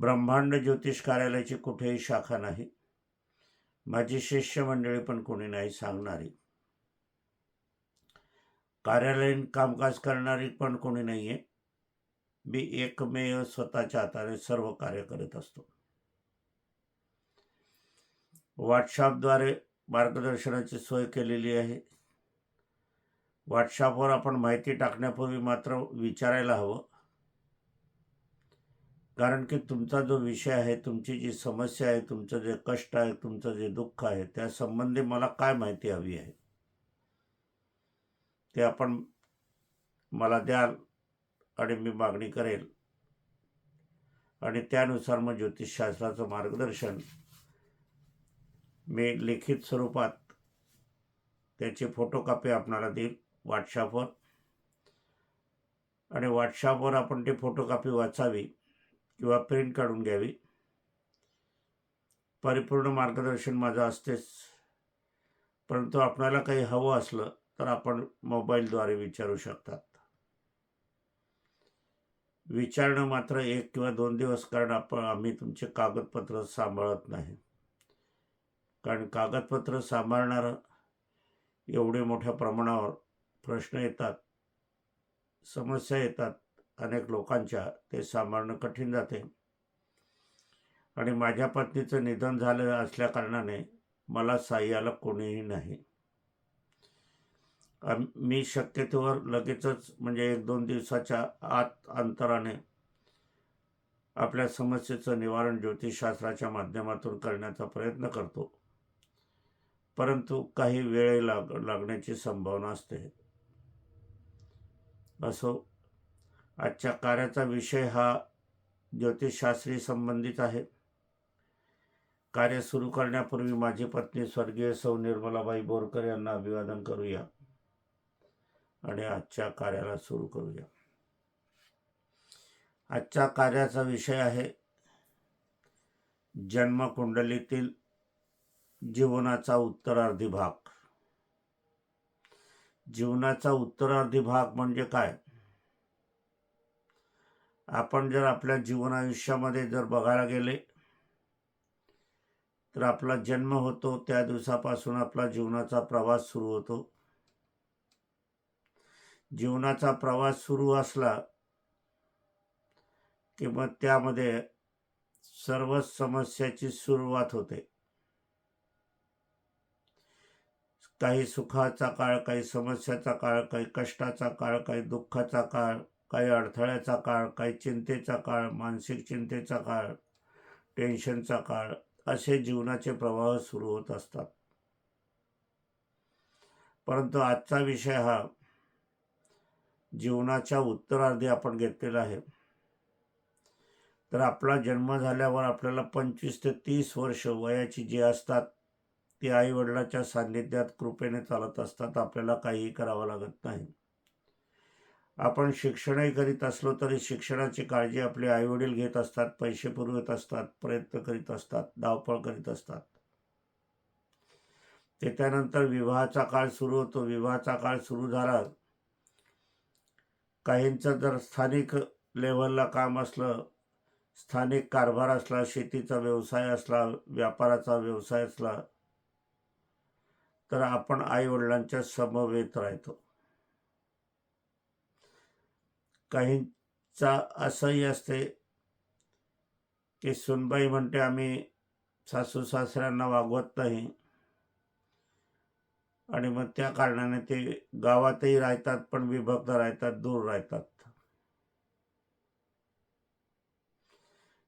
ब्रह्मांड ज्योतिष कार्यालयाची कुठेही शाखा नाही. माझी शिष्यमंडळी पण कोणी नाही सांगणारी. कार्यालयीन कामकाज करणारी पण कोणी नाही आहे मी एकमेव स्वतःच्या हाताने सर्व कार्य करत असतो. व्हॉट्सअपद्वारे मार्गदर्शनाची सोय केलेली आहे. व्हॉट्सअपवर आपण माहिती टाकण्यापूर्वी मात्र विचारायला हवं. कारण की तुमचा जो विषय आहे तुमची जी समस्या आहे तुमचं जे कष्ट आहे तुमचं जे दुःख आहे त्या संबंधी मला काय माहिती हवी आहे? ते आपण मला द्याल आणि मी मागणी करेल. आणि त्यानुसार मग ज्योतिषशास्त्राचं मार्गदर्शन मी लिखित स्वरूपात त्याची फोटोकॉपी आपणाला देईल व्हॉट्सअपवर आणि व्हॉट्सअपवर आपण ती फोटोकॉपी वाचावी. किंवा प्रिंट काढून घ्यावी. परिपूर्ण मार्गदर्शन माझं असतेच. परंतु आपणाला काही हवं असलं तर आपण मोबाईलद्वारे विचारू शकतात. विचारणं मात्र एक किंवा दोन दिवस कारण आपण आम्ही तुमचे कागदपत्र सांभाळत नाही. कारण कागदपत्र सांभाळणारं एवढे मोठ्या प्रमाणावर प्रश्न येतात समस्या येतात अनेक लोकांच्या ते सांभाळणं कठीण जाते. आणि माझ्या पत्नीचं निधन झालं असल्याकारणाने मला साह्याला कोणीही नाही. मी शक्यतेवर लगेचच म्हणजे एक दोन दिवसाच्या आत अंतराने आपल्या समस्येचं निवारण ज्योतिषशास्त्राच्या माध्यमातून करण्याचा प्रयत्न करतो. परंतु काही वेळ लाग लागण्याची संभावना असते. असो आजच्या कार्याचा विषय हा ज्योतिषशास्त्री संबंधित आहे. कार्य सुरू करण्यापूर्वी माझी पत्नी स्वर्गीय सौ निर्मलाबाई बोरकर यांना अभिवादन करूया आणि आजच्या कार्याला सुरू करूया. आजच्या कार्याचा विषय आहे जन्मकुंडलीतील जीवनाचा उत्तरार्धी भाग. जीवनाचा उत्तरार्धी भाग म्हणजे काय? आपण जर आपल्या जीवन आयुष्यामध्ये जर बघायला गेले तर आपला जन्म होतो त्या दिवसापासून आपला जीवनाचा प्रवास सुरू होतो. जीवनाचा प्रवास सुरू असला की मग त्यामध्ये सर्व समस्याची सुरुवात होते. काही सुखाचा काळ काही समस्याचा काळ काही कष्टाचा काळ काही दुःखाचा काळ काही अडथळ्याचा काळ काही चिंतेचा काळ मानसिक चिंतेचा काळ टेन्शनचा काळ असे जीवनाचे प्रवाह सुरू होत असतात. परंतु आजचा विषय हा जीवनाच्या उत्तरार्धी आपण घेतलेला आहे. तर आपला जन्म झाल्यावर आपल्याला पंचवीस ते तीस वर्ष वयाची जी असतात ती आईवडिलाच्या सान्निध्यात कृपेने चालत असतात आपल्याला काहीही करावं लागत नाही. आपण शिक्षणही करीत असलो तरी शिक्षणाची काळजी आपले आईवडील घेत असतात पैसे पुरवत असतात प्रयत्न करीत असतात धावपळ करीत असतात. ते त्यानंतर विवाहाचा काळ सुरू होतो. विवाहाचा काळ सुरू झाला. काहींचं जर स्थानिक लेवलला काम असलं स्थानिक कारभार असला शेतीचा व्यवसाय असला व्यापाराचा व्यवसाय असला तर आपण आई वडिलांच्या समवेत राहतो. काहींचा असंही असते. की सुनबाई म्हणते आम्ही सासू सासऱ्यांना वागवत नाही. आणि मग त्या कारणाने ते गावातही राहतात पण विभक्त राहतात दूर राहतात.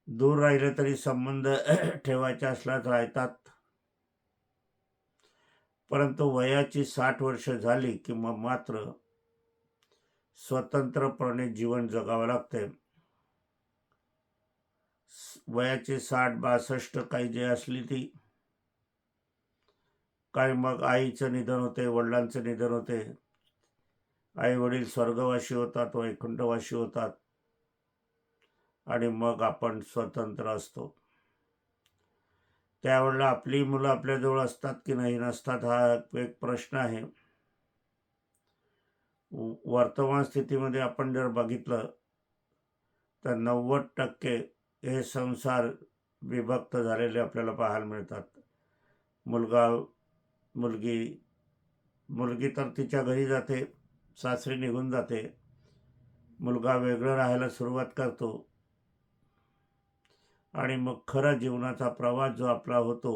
दूर राहिले तरी संबंध ठेवायचे असल्यास राहतात. परंतु वयाची साठ वर्ष झाली की मग मात्र स्वतंत्रपणे जीवन जगावं लागते वयाची साठ बासष्ट काही जे असली ती काही मग आईचं निधन होते वडिलांचं निधन होते. आई वडील स्वर्गवासी होतात वैकुंठवासी होतात. आणि मग आपण स्वतंत्र असतो. त्यावेळेला आपली मुलं आपल्याजवळ असतात की नाही नसतात हा एक प्रश्न आहे. वर्तमान स्थितीमध्ये आपण जर बघितलं तर नव्वद टक्के हे संसार विभक्त झालेले आपल्याला पाहायला मिळतात. मुलगा मुलगी मुलगी तर तिच्या घरी जाते सासरी निघून जाते मुलगा वेगळं राहायला सुरुवात करतो आणि मग खरा जीवनाचा प्रवास जो आपला होतो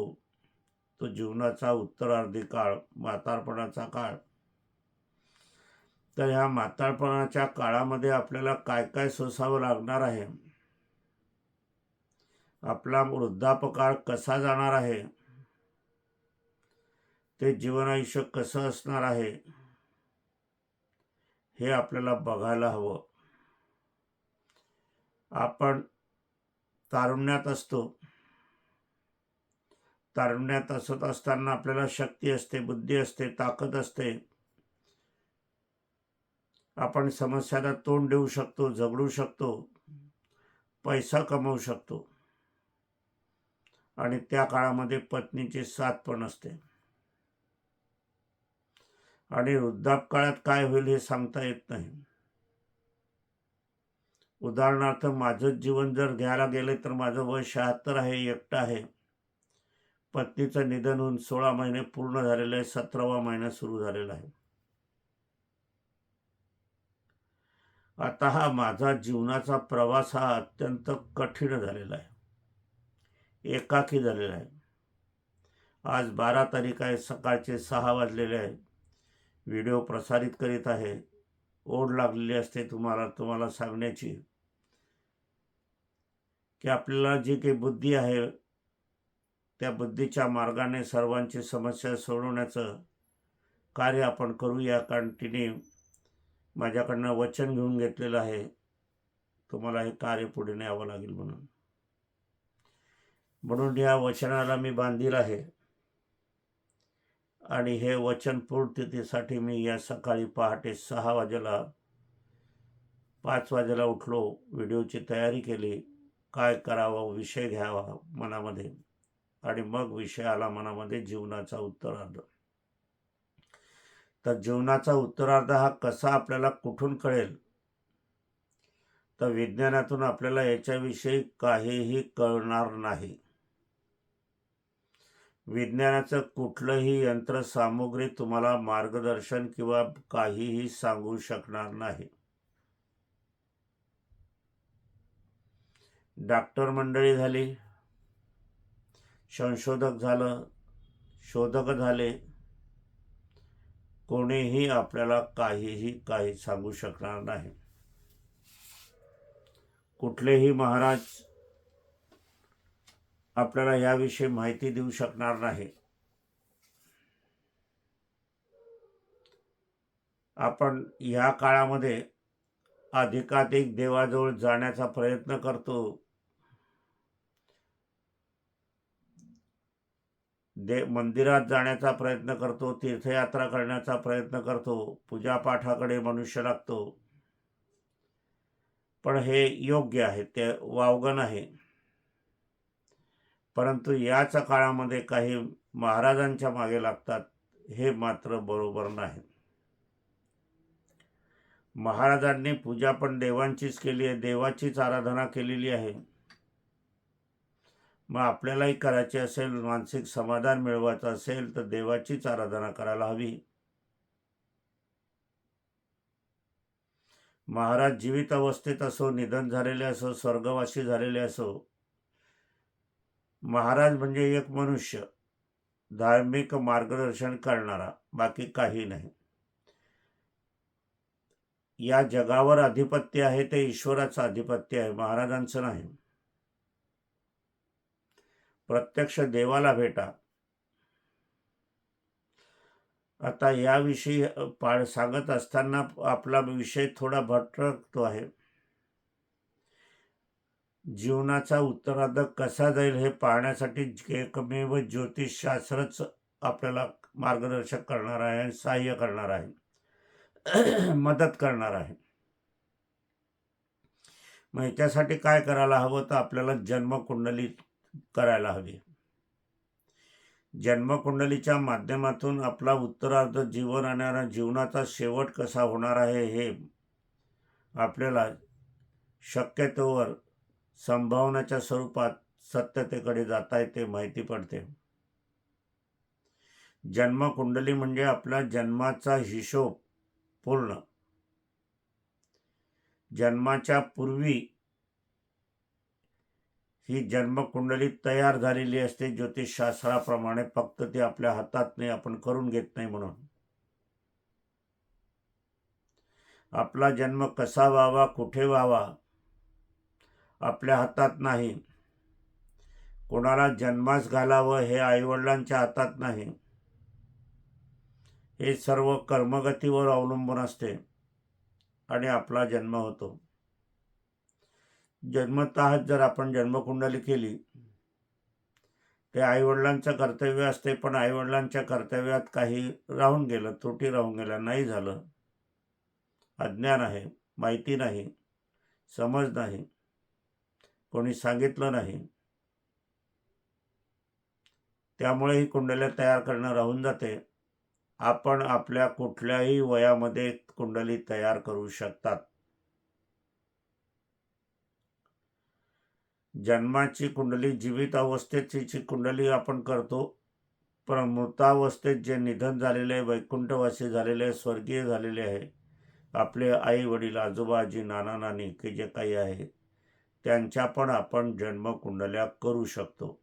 तो जीवनाचा उत्तरार्धी काळ म्हातारपणाचा काळ तर ह्या म्हातारपणाच्या काळामध्ये आपल्याला काय काय सोसावं लागणार आहे? आपला वृद्धापकाळ कसा जाणार आहे? ते जीवन आयुष्य कसं असणार आहे? हे आपल्याला बघायला हवं. आपण तारुण्यात असतो. तारुण्यात असत असताना आपल्याला शक्ती असते बुद्धी असते ताकद असते. आपण समस्याला तोंड देऊ शकतो झगडू शकतो पैसा कमवू शकतो. आणि त्या काळामध्ये पत्नीची साथ पण असते. आणि वृद्धापकाळात काय होईल हे सांगता येत नाही. उदाहरणार्थ माझं जीवन जर घ्यायला गेले तर माझं वय शहात्तर आहे एकटं आहे. पत्नीचं निधन होऊन सोळा महिने पूर्ण झालेलं आहे सतरावा महिना सुरू झालेला आहे. आता हा माझा जीवनाचा प्रवास हा अत्यंत कठीण झालेला आहे. एकाकी झालेला आहे. आज बारा तारीख आहे सकाळचे सहा वाजलेले आहे. व्हिडिओ प्रसारित करीत आहे. ओढ लागलेली असते तुम्हाला तुम्हाला सांगण्याची. की आपल्याला जी काही बुद्धी आहे त्या बुद्धीच्या मार्गाने सर्वांची समस्या सोडवण्याचं कार्य आपण करूया कारण तिने माझ्याकडनं वचन घेऊन घेतलेलं आहे. तुम्हाला हे कार्य पुढे न्यावं लागेल म्हणून. म्हणून या वचनाला मी बांधील आहे. आणि हे वचन पूर्ततेसाठी मी या सकाळी पहाटे सहा वाजेला पाच वाजेला उठलो व्हिडिओची तयारी केली काय करावं विषय घ्यावा मनामध्ये. आणि मग विषय आला मनामध्ये जीवनाचा उत्तर आलं. तर जीवनाचा उत्तरार्ध हा कसा आपल्याला कुठून कळेल? तर विज्ञानातून आपल्याला याच्याविषयी काहीही कळणार नाही. विज्ञानाचं कुठलंही यंत्रसामुग्री तुम्हाला मार्गदर्शन किंवा काहीही सांगू शकणार नाही. डॉक्टर मंडळी झाली संशोधक झालं शोधक झाले कोणीही आपल्याला काहीही काही सांगू शकणार नाही. कुठलेही महाराज आपल्याला याविषयी माहिती देऊ शकणार नाही. आपण ह्या काळामध्ये अधिकाधिक देवाजवळ जाण्याचा प्रयत्न करतो. दे मंदिरात जाण्याचा प्रयत्न करतो तीर्थयात्रा करण्याचा प्रयत्न करतो पूजापाठाकडे मनुष्य लागतो. पण हे योग्य आहे ते वावगण आहे परंतु याच काळामध्ये काही महाराजांच्या मागे लागतात हे मात्र बरोबर नाही. महाराजांनी पूजा पण देवांचीच केली आहे देवाचीच आराधना केलेली आहे. मग आपल्यालाही करायची असेल मानसिक समाधान मिळवायचं असेल तर देवाचीच आराधना करायला हवी. महाराज जीवित अवस्थेत असो निधन झालेले असो स्वर्गवासी झालेले असो महाराज म्हणजे एक मनुष्य धार्मिक मार्गदर्शन करणारा बाकी काही नाही. या जगावर अधिपत्य आहे ते ईश्वराचं अधिपत्य आहे महाराजांचं नाही. प्रत्यक्ष देवाला भेटा. आता याविषयी पाळ सांगत असताना आपला विषय थोडा भटकतो आहे. जीवनाचा उत्तरार्ध कसा जाईल हे पाहण्यासाठी एकमेव ज्योतिषशास्त्रच आपल्याला मार्गदर्शक करणार आहे आणि सहाय्य करणार आहे. मदत करणार आहे. मग याच्यासाठी काय करायला हवं? तर आपल्याला जन्मकुंडली करायला हवी. जन्मकुंडलीच्या माध्यमातून आपला उत्तरार्ध जीवन आणि जीवनाचा शेवट कसा होणार आहे हे आपल्याला शक्यतोवर संभावनाच्या स्वरूपात सत्यतेकडे जाता येते माहिती पडते. जन्मकुंडली म्हणजे आपला जन्माचा हिशोब पूर्ण. जन्माच्या पूर्वी ही जन्मकुंडली तयार झालेली असते. ज्योतिषशास्त्राप्रमाणे फक्त ती आपल्या हातात नाही आपण करून घेत नाही म्हणून. आपला जन्म कसा व्हावा कुठे व्हावा आपल्या हातात नाही. कोणाला जन्मास घालावं हे आईवडिलांच्या हातात नाही. हे सर्व कर्मगतीवर अवलंबून असते आणि आपला जन्म होतो. जन्मतः जर आपण जन्मकुंडली केली ते आईवडिलांचं कर्तव्य असते पण आईवडिलांच्या कर्तव्यात काही राहून गेलं त्रुटी राहून गेल्या नाही झालं. अज्ञान आहे माहिती नाही समज नाही कोणी सांगितलं नाही. त्यामुळे ही कुंडल्या तयार करणं राहून जाते. आपण आपल्या कुठल्याही वयामध्ये कुंडली तयार करू शकतात. जन्माची कुंडली जीवित अवस्थेची कुंडली आपण करतो. पण मृतावस्थेत जे निधन झालेले आहे वैकुंठवासी झालेले आहे स्वर्गीय झालेले आहे आपले आई वडील आजोबा आजी नाना नानी की जे काही आहे त्यांच्या पण आपण जन्मकुंडल्या करू शकतो.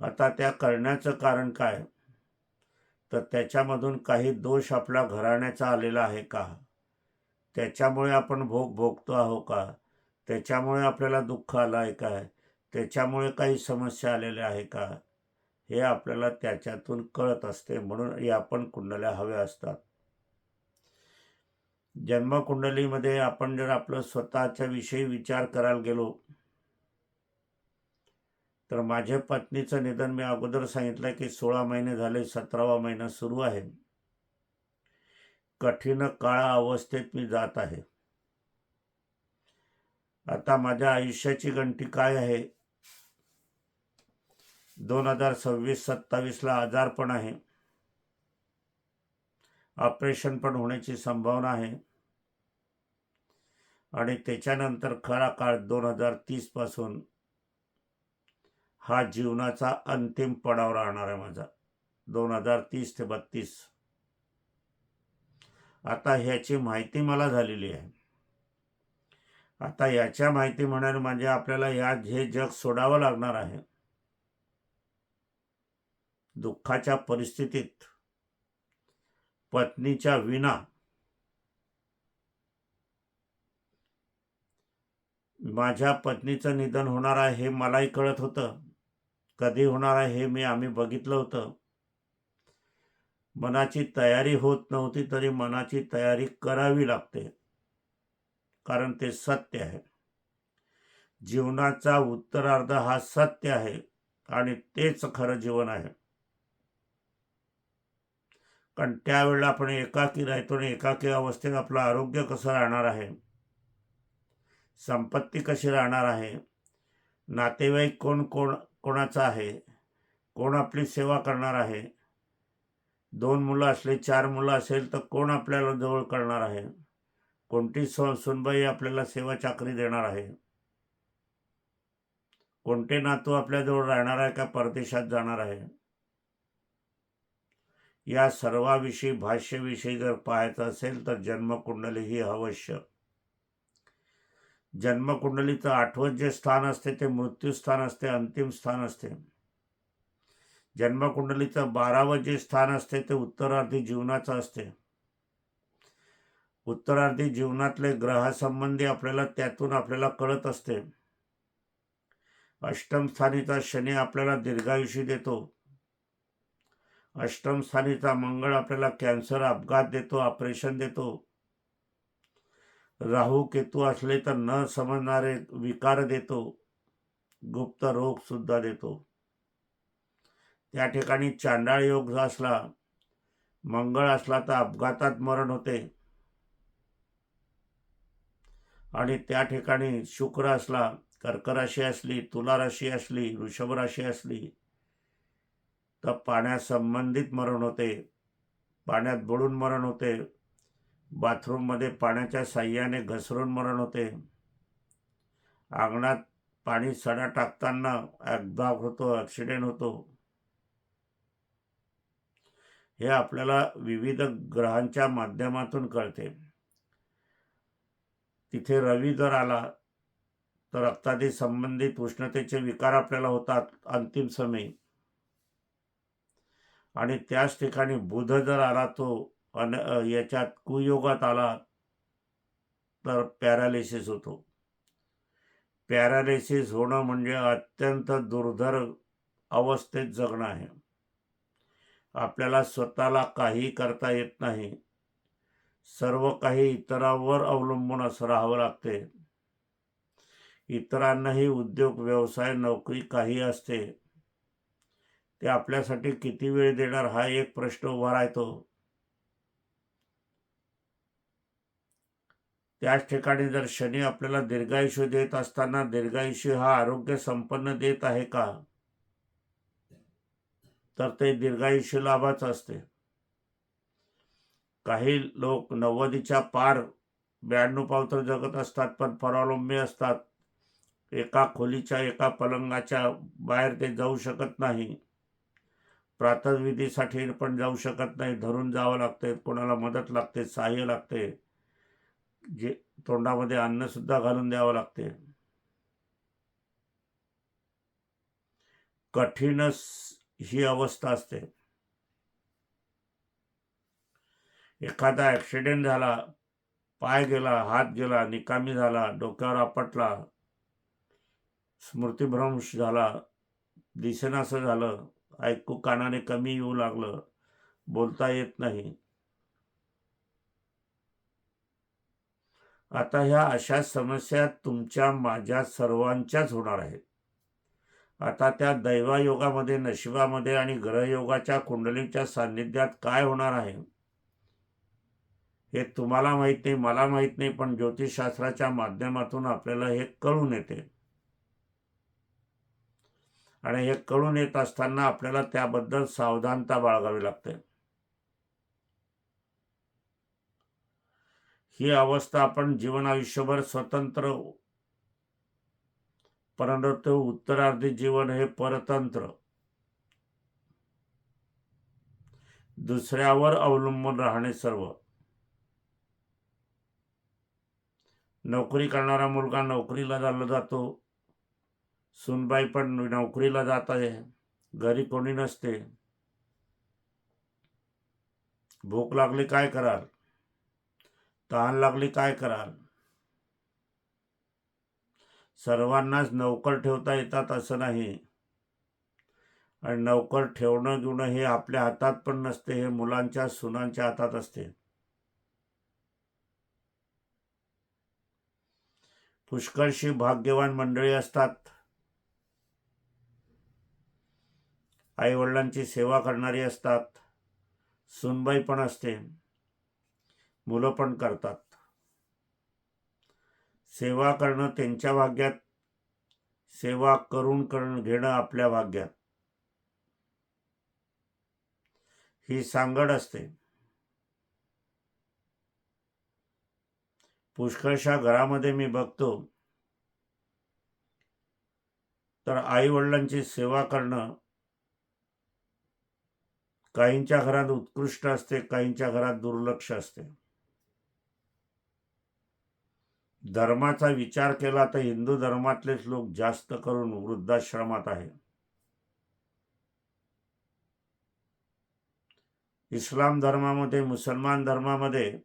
आता त्या करण्याचं कारण काय? तर त्याच्यामधून काही दोष आपल्या घराण्याचा आलेला आहे का? त्याच्यामुळे आपण भोग भोगतो आहो का? त्याच्यामुळे आपल्याला दुःख आलं आहे काय त्याच्यामुळे काही समस्या आलेल्या आहे का? हे आपल्याला त्याच्यातून कळत असते म्हणून या पण कुंडल्या हव्या असतात. जन्मकुंडलीमध्ये आपण जर आपलं स्वतःच्या विषयी विचार करायला गेलो तर माझ्या पत्नीचं निधन मी अगोदर सांगितलं की सोळा महिने झाले सतरावा महिना सुरू आहे. कठीण काळा अवस्थेत मी जात आहे. आता माझ्या आयुष्याची गंटी काय आहे? दोन हजार सव्वीस सत्तावीसला आजार पण आहे. ऑपरेशन पण होण्याची संभावना आहे. आणि त्याच्यानंतर खरा काळ दोन हजार तीसपासून हा जीवनाचा अंतिम पडाव राहणार आहे माझा. दोन हजार तीस ते बत्तीस. आता ह्याची माहिती मला झालेली आहे. आता याच्या माहिती म्हणाल म्हणजे आपल्याला या हे जग सोडावं लागणार आहे. दुःखाच्या परिस्थितीत पत्नीच्या विना माझ्या पत्नीचं निधन होणार आहे हे मलाही कळत होतं. कधी होणार आहे हे मी आम्ही बघितलं होतं. मनाची तयारी होत नव्हती तरी मनाची तयारी करावी लागते. कारण ते सत्य आहे. जीवनाचा उत्तरार्ध हा सत्य आहे आणि तेच खरं जीवन आहे. कारण त्यावेळेला आपण एकाकी राहतो आणि एकाकी अवस्थेत आपलं आरोग्य कसं राहणार आहे? संपत्ती कशी राहणार आहे? नातेवाईक कोण कोण कोणाचा आहे? कोण आपली सेवा करणार आहे? दोन मुलं असले चार मुलं असेल तर कोण आपल्याला जवळ करणार आहे? कोणती सो सुनबाई आपल्याला सेवा चाकरी देणार आहे? कोणते नातू आपल्याजवळ राहणार आहे का परदेशात जाणार आहे? या सर्वाविषयी भाष्यविषयी जर पाहायचं असेल तर जन्मकुंडली ही अवश्य. जन्मकुंडलीचं आठवत जे स्थान असते ते मृत्यूस्थान असते अंतिम स्थान असते. जन्मकुंडलीचं बारावं जे स्थान असते ते उत्तरार्धी जीवनाचं असते. उत्तरार्धी जीवनातले ग्रहासंबंधी आपल्याला त्यातून आपल्याला कळत असते. अष्टम स्थानीचा शनी आपल्याला दीर्घायुषी देतो. अष्टम स्थानीचा मंगळ आपल्याला कॅन्सर अपघात देतो ऑपरेशन देतो. राहू केतू असले तर न समजणारे विकार देतो. गुप्त रोग सुद्धा देतो. त्या ठिकाणी चांडाळ योग असला मंगळ असला तर अपघातात मरण होते. आणि त्या ठिकाणी शुक्र असला कर्क राशी असली तुला राशी असली वृषभ राशी असली तर पाण्यासंबंधित मरण होते. पाण्यात बुडून मरण होते. बाथरूममध्ये पाण्याच्या साह्याने घसरून मरण होते. अंगणात पाणी सडा टाकताना अपघात होतो ॲक्सिडेंट होतो. हे आपल्याला विविध ग्रहांच्या माध्यमातून कळते. तिथे रवी जर आला तर रक्तादी संबंधित उष्णतेचे विकार आपल्याला होतात अंतिम समयी आणि त्याच ठिकाणी बुध जर आला तो अन याच्यात कुयोगात आला तर पॅरालिसिस होतो. पॅरालिसिस होणं म्हणजे अत्यंत दुर्धर अवस्थेत जगणं आहे. आपल्याला स्वतःला काही करता येत नाही. सर्व काही इतरांवर अवलंबून असं राहावं लागते. इतरांनाही उद्योग व्यवसाय नोकरी काही असते. ते आपल्यासाठी किती वेळ देणार हा एक प्रश्न उभा राहतो. त्याच ठिकाणी जर शनी आपल्याला दीर्घायुष्य देत असताना दीर्घायुष्य हा आरोग्य संपन्न देत आहे का? तर ते दीर्घायुष्य लाभाचं असते. काही लोक नव्वदीच्या पार ब्याण्णव पावतर जगत असतात पण परावलंबी असतात. एका खोलीच्या एका पलंगाच्या बाहेर ते जाऊ शकत नाही. प्रातविधीसाठी पण जाऊ शकत नाही. धरून जावं लागते कोणाला मदत लागते सहाय्य लागते. जे तोंडामध्ये अन्नसुद्धा घालून द्यावं लागते. कठीणच ही अवस्था असते. एखादा ॲक्सिडेंट झाला पाय गेला हात गेला निकामी झाला डोक्यावर आपटला स्मृतिभ्रंश झाला दिसेनासं झालं ऐकू कानाने कमी येऊ लागलं बोलता येत नाही. आता ह्या अशा समस्या तुमच्या माझ्या सर्वांच्याच होणार आहेत. आता त्या दैवायोगामध्ये नशिबामध्ये आणि ग्रहयोगाच्या कुंडलीच्या सान्निध्यात काय होणार आहे? हे तुम्हाला माहीत नाही मला माहीत नाही पण ज्योतिषशास्त्राच्या माध्यमातून आपल्याला हे कळून येते. आणि हे कळून येत असताना आपल्याला त्याबद्दल सावधानता बाळगावी लागते. ही अवस्था आपण जीवन आयुष्यभर स्वतंत्र परंतु उत्तरार्धी जीवन हे परतंत्र. दुसऱ्यावर अवलंबून राहणे सर्व. नोकरी करणारा मुलगा नोकरीला झाला जातो. सुनबाई पण नोकरीला जात आहे. घरी कोणी नसते. भूक लागली काय कराल? तहान लागली काय कराल? सर्वांनाच नौकर ठेवता येतात असं नाही. आणि नौकर ठेवणं घेणं हे आपल्या हातात पण नसते हे मुलांच्या सुनांच्या हातात असते. पुष्कळशी भाग्यवान मंडळी असतात. आई वडिलांची सेवा करणारी असतात. सुनबाई पण असते. मुलं पण करतात. सेवा करणं त्यांच्या भाग्यात सेवा करून करून घेणं आपल्या भाग्यात. ही सांगड असते. पुष्कळशा घरामध्ये मी बघतो. तर आई वडिलांची सेवा करणं काहींच्या घरात उत्कृष्ट असते काहींच्या घरात दुर्लक्ष असते. धर्माचा विचार केला तर हिंदू धर्मातलेच लोक जास्त करून वृद्धाश्रमात आहे इस्लाम धर्मामध्ये मुसलमान धर्मामध्ये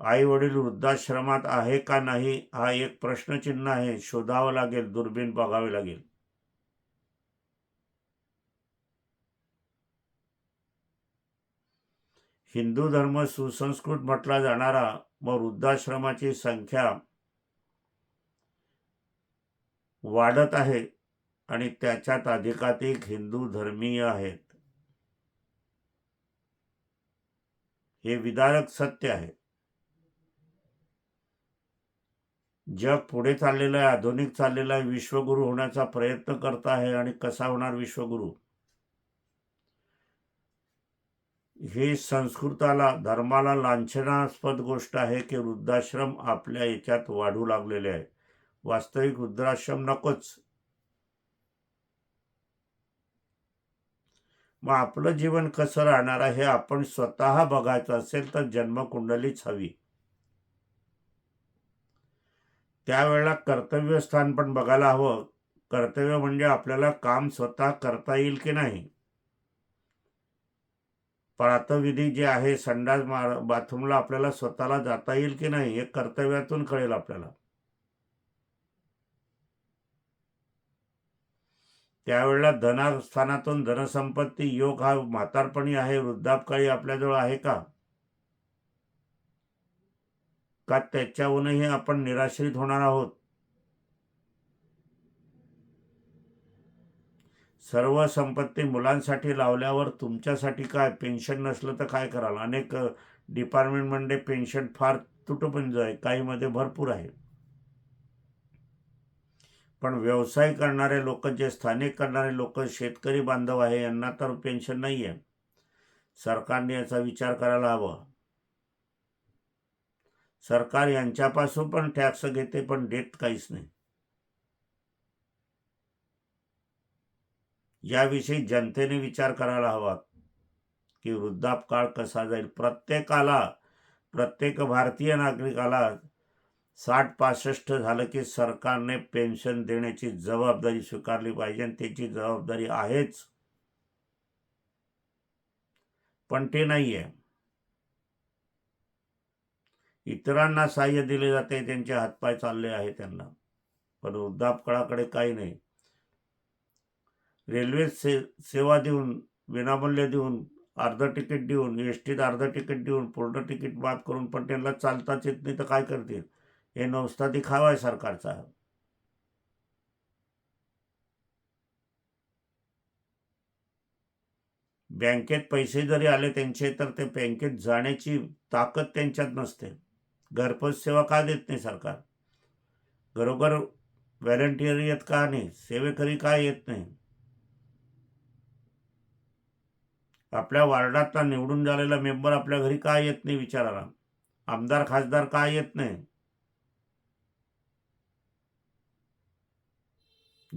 आई वडील वृद्धाश्रमात आहे का नाही हा एक प्रश्नचिन्ह आहे. शोधावं लागेल दुर्बीण बघावी लागेल. हिंदू धर्म सुसंस्कृत म्हटला जाणारा व वृद्धाश्रमाची संख्या वाढत आहे आणि त्याच्यात अधिकाधिक हिंदू धर्मीय आहेत. हे विदारक सत्य आहे. जग पुढे चाललेलं आहे आधुनिक चाललेलं आहे विश्वगुरु होण्याचा प्रयत्न करत आहे आणि कसा होणार विश्वगुरु? हे संस्कृताला धर्माला लांछनास्पद गोष्ट आहे की वृद्धाश्रम आपल्या याच्यात वाढू लागलेले आहे. वास्तविक वृद्धाश्रम नकोच. मग आपलं जीवन कसं राहणार आहे हे आपण स्वतः बघायचं असेल तर जन्मकुंडलीच हवी. त्यावेळेला कर्तव्यस्थान पण बघायला हवं. कर्तव्य म्हणजे आपल्याला काम स्वतः करता येईल की नाही? प्रातविधी जे आहे संडास मार बाथरूमला आपल्याला स्वतःला जाता येईल की नाही हे कर्तव्यातून कळेल आपल्याला. त्यावेळेला धनास्थानातून धनसंपत्ती योग हा म्हातारपणी आहे वृद्धापकाळी आपल्याजवळ आहे का? का त्याच्याहूनही आपण निराश्रित होणार आहोत? सर्व संपत्ती मुलांसाठी लावल्यावर तुमच्यासाठी काय? पेन्शन नसलं तर काय कराल? अनेक डिपार्टमेंटमध्ये पेन्शन फार तुटपुंज आहे काहीमध्ये भरपूर आहे. पण व्यवसाय करणारे लोक जे स्थानिक करणारे लोक शेतकरी बांधव आहे यांना तर पेन्शन नाही आहे सरकारने याचा विचार करायला हवा. सरकार यांच्यापासून पण टॅक्स घेते पण देत काहीच नाही. याविषयी जनतेने विचार करायला हवा की वृद्धापकाळ कसा जाईल. प्रत्येकाला प्रत्येक भारतीय नागरिकाला साठ पासष्ट झालं की सरकारने पेन्शन देण्याची जबाबदारी स्वीकारली पाहिजे आणि त्याची जबाबदारी आहेच. पण ते नाही आहे इतरांना सहाय्य दिले जाते त्यांचे हातपाय चालले आहे त्यांना. पण वृद्धापकाळाकडे काही नाही. रेल्वे से सेवा देऊन विनामूल्य देऊन अर्ध तिकीट देऊन एस टीत अर्ध तिकीट देऊन पूर्ण तिकीट माफ करून पण त्यांना चालताच येत नाही तर काय करतील? हे नवस्ता दिखावा आहे सरकारचा. बँकेत पैसे जरी आले त्यांचे तर ते बँकेत जाण्याची ताकद त्यांच्यात नसते. घरपोच सेवा का देत नाही सरकार? घरोघर व्हॅलेंटियर येत का नाही? सेवेकरी का येत नाही? आपल्या वार्डातला निवडून झालेला मेंबर आपल्या घरी का येत नाही विचाराला? आमदार खासदार का येत नाही?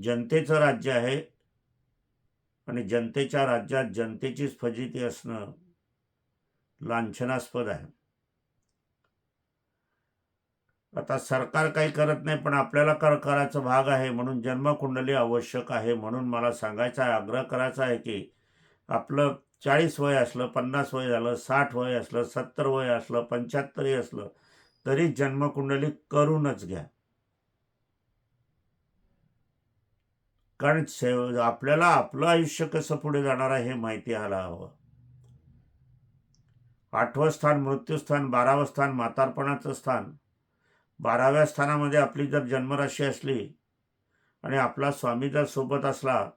जनतेचं राज्य आहे आणि जनतेच्या राज्यात जनतेचीच फजिती असणं लांछनास्पद आहे. आता सरकार काही करत नाही पण आपल्याला कर करायचा भाग आहे म्हणून जन्मकुंडली आवश्यक आहे म्हणून मला सांगायचा आहे आग्रह करायचा आहे की आपलं चाळीस वय असलं पन्नास वय झालं साठ वय असलं सत्तर वय असलं पंच्याहत्तरही असलं तरी जन्मकुंडली करूनच घ्या. कारण से आपल्याला आपलं आयुष्य कसं पुढे जाणार आहे हे माहिती आला हवं. आठवं स्थान मृत्यूस्थान बारावं स्थान म्हातारपणाचं स्थान बाराव्या स्थानामध्ये आपली जर जन्मराशी असली आणि आपला स्वामी जर सोबत असला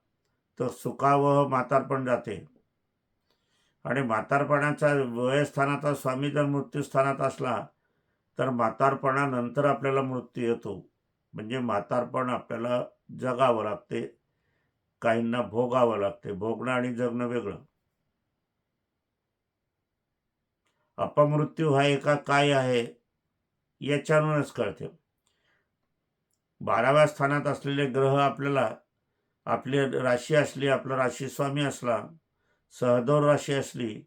तर सुखावह म्हातारपण जाते. आणि म्हातारपणाचा वयस्थानाचा स्वामी जर मृत्यूस्थानात असला तर म्हातारपणानंतर आपल्याला मृत्यू येतो. म्हणजे म्हातारपण आपल्याला जगावं लागते. काहींना भोगावं लागते. भोगणं आणि जगणं वेगळं. अपमृत्यू हा एका काय आहे? याच्यावरूनच कळते. बाराव्या स्थानात असलेले ग्रह आपल्याला आपली राशी असली आपला राशी स्वामी असला सहदोर राशी असली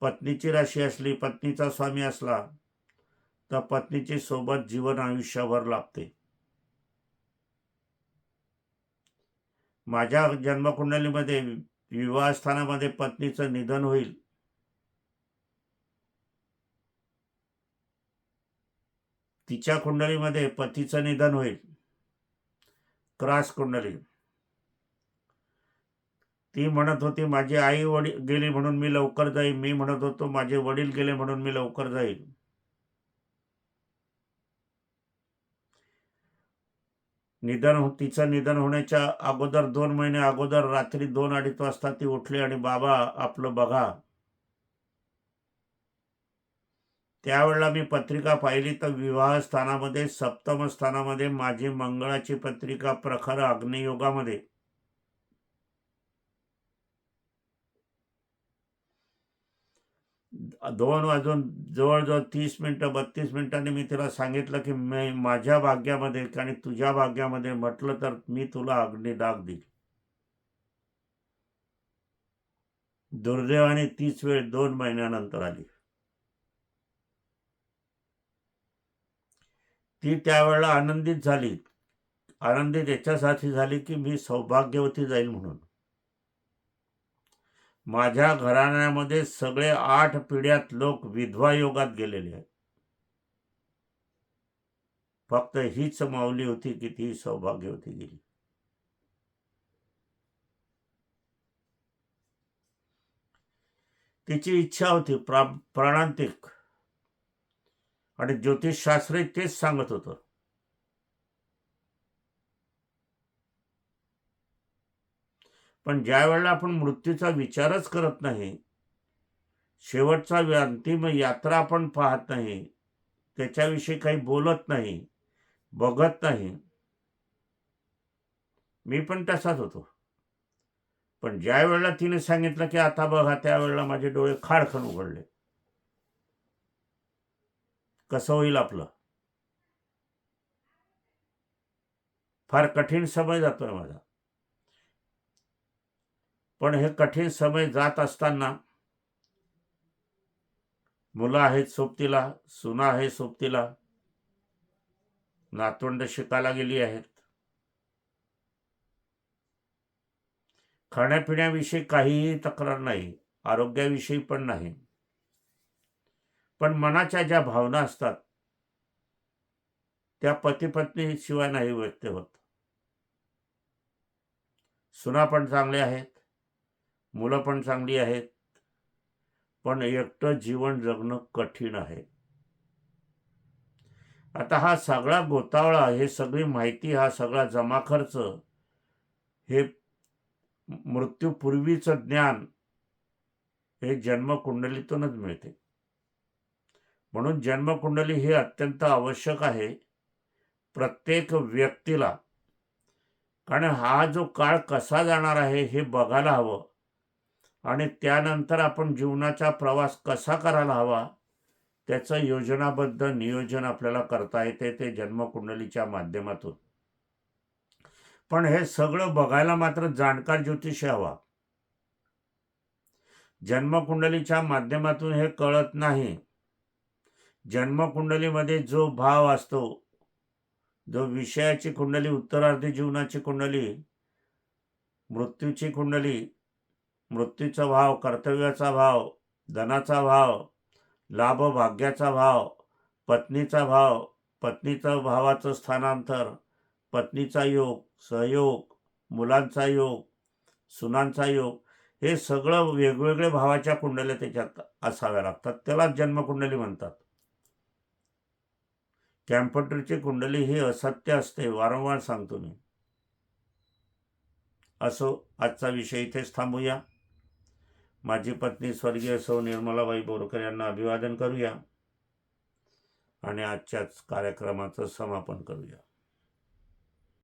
पत्नीची राशी असली पत्नीचा स्वामी असला तर पत्नीची सोबत जीवन आयुष्यभर लाभते. माझ्या जन्मकुंडलीमध्ये विवाहस्थानामध्ये पत्नीचं निधन होईल. तिच्या कुंडलीमध्ये पतीचं निधन होईल. क्रॉस कुंडली. ती म्हणत होती माझी आई वडील गेली म्हणून मी लवकर जाईल मी म्हणत होतो माझे वडील गेले म्हणून मी लवकर जाईल निधन हो, तिचं निधन होण्याच्या अगोदर दोन महिने अगोदर रात्री दोन अडीच वाजता ती उठली आणि बाबा आपलं बघा. त्यावेळेला मी पत्रिका पाहिली तर विवाह स्थानामध्ये सप्तम स्थानामध्ये माझी मंगळाची पत्रिका प्रखर अग्नियोगामध्ये. दोन वाजून जवळजवळ तीस मिनटं बत्तीस मिनिटांनी मी तिला सांगितलं की मी माझ्या भाग्यामध्ये आणि तुझ्या भाग्यामध्ये म्हटलं तर मी तुला अग्निदाग देईल. दुर्दैवाने तीच वेळ दोन महिन्यानंतर आली. ती त्यावेळेला आनंदित झाली. आनंदित याच्यासाठी झाली की मी सौभाग्यवती जाईल म्हणून. माझ्या घराण्यामध्ये सगळे आठ पिढ्यात लोक विधवा योगात गेलेले आहेत. फक्त हीच माऊली होती की ती सौभाग्यवती गेली. तिची इच्छा होती प्रा प्राणांतिक. आणि ज्योतिषशास्त्रही तेच सांगत होतं. पण ज्या वेळेला आपण मृत्यूचा विचारच करत नाही शेवटचा अंतिम यात्रा आपण पाहत नाही त्याच्याविषयी काही बोलत नाही बघत नाही मी पण तसाच होतो. पण ज्या वेळेला तिने सांगितलं की आता बघा त्यावेळेला माझे डोळे खाडखन उघडले. कसं होईल आपलं? फार कठीण समय जातोय माझा. पण हे कठीण समय जात असताना मुलं आहेत सोबतीला सुना आहे सोबतीला नातवंड शिकायला गेली आहेत. खाण्यापिण्याविषयी काहीही तक्रार नाही आरोग्याविषयी पण नाही. पण मनाच्या ज्या भावना असतात त्या पतीपत्नी शिवाय नाही व्यक्त होत. सुना पण चांगले आहेत मुलं पण चांगली आहेत पण एकटं जीवन जगणं कठीण आहे. आता हा सगळा गोतावळा हे सगळी माहिती हा सगळा जमा खर्च हे मृत्यूपूर्वीचं ज्ञान हे जन्मकुंडलीतूनच मिळते. म्हणून जन्मकुंडली हे अत्यंत आवश्यक आहे प्रत्येक व्यक्तीला. कारण हा जो काळ कसा जाणार आहे हे बघायला हवं. आणि त्यानंतर आपण जीवनाचा प्रवास कसा करायला हवा त्याचं योजनाबद्ध नियोजन आपल्याला करता येते ते जन्मकुंडलीच्या माध्यमातून. पण हे सगळं बघायला मात्र जाणकार ज्योतिष हवा. जन्मकुंडलीच्या माध्यमातून हे कळत नाही. जन्मकुंडलीमध्ये जो भाव असतो जो विषयाची कुंडली उत्तरार्धी जीवनाची कुंडली मृत्यूची कुंडली मृत्यूचा भाव कर्तव्याचा भाव धनाचा भाव लाभ भाग्याचा भाव पत्नीचा भाव पत्नीचं भावाचं स्थानांतर पत्नीचा योग सहयोग मुलांचा योग सुनांचा योग हे सगळं वेगवेगळे भावाच्या कुंडल्या त्याच्यात असाव्या लागतात. त्यालाच जन्मकुंडली म्हणतात. कॅम्प्युटरची कुंडली ही असत्य असते वारंवार सांगतो मी. असो आजचा विषय इथेच थांबूया. माझी पत्नी स्वर्गीय सौ निर्मलाबाई बोरकर यांना अभिवादन करूया आणि आजच्याच कार्यक्रमाचं समापन करूया.